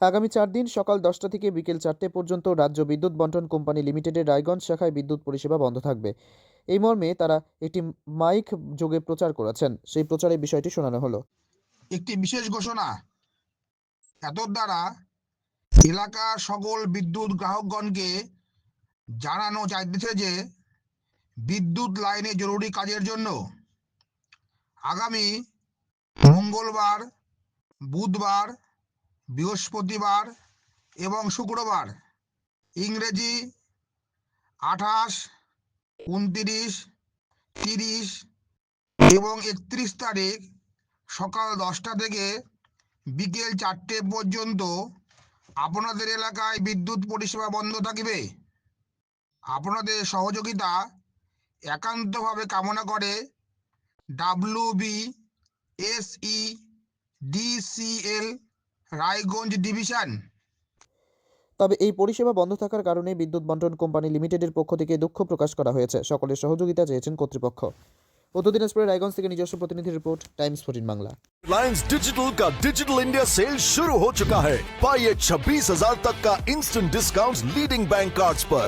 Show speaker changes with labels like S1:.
S1: আগামী চার দিন সকাল দশটা থেকে বিকেল চারটে পর্যন্ত রাজ্য বিদ্যুৎ বন্টন কোম্পানি লিমিটেডের রায়গঞ্জ শাখায় বিদ্যুৎ পরিষেবা বন্ধ থাকবে। এই মর্মে তারা একটি মাইক যোগে প্রচার করেছেন। সেই প্রচারের বিষয়টি শোনানো হলো।
S2: একটি বিশেষ ঘোষণা এত দ্বারা এলাকার সকল বিদ্যুৎ গ্রাহকগণকে জানানো যাইতেছে যে, বিদ্যুৎ লাইনে জরুরি কাজের জন্য আগামী মঙ্গলবার, বুধবার বৃহস্পতিবার এবং শুক্রবার। ইংরেজি আঠাশ, উনতিরিশ, তিরিশ এবং একত্রিশ তারিখ সকাল দশটা থেকে বিকেল চারটে পর্যন্ত আপনাদের এলাকায় বিদ্যুৎ পরিষেবা বন্ধ থাকিবে। আপনাদের সহযোগিতা একান্তভাবে কামনা করে W B S E DCL Raiganj division
S1: তবে এই পরিষেবা বন্ধ থাকার কারণে বিদ্যুৎ বন্টন কোম্পানি লিমিটেডের পক্ষ থেকে দুঃখ প্রকাশ করা হয়েছে সকলের সহযোগিতা চেয়েছেন কর্তৃপক্ষ উত্তর দিনাজপুরের রায়গঞ্জ থেকে নিজস্ব প্রতিনিধি report Times fourteen Bangla
S3: Reliance digital का डिजिटल इंडिया सेल शुरू हो चुका है पाइए छब्बीस हजार तक का instant discount leading bank cards पर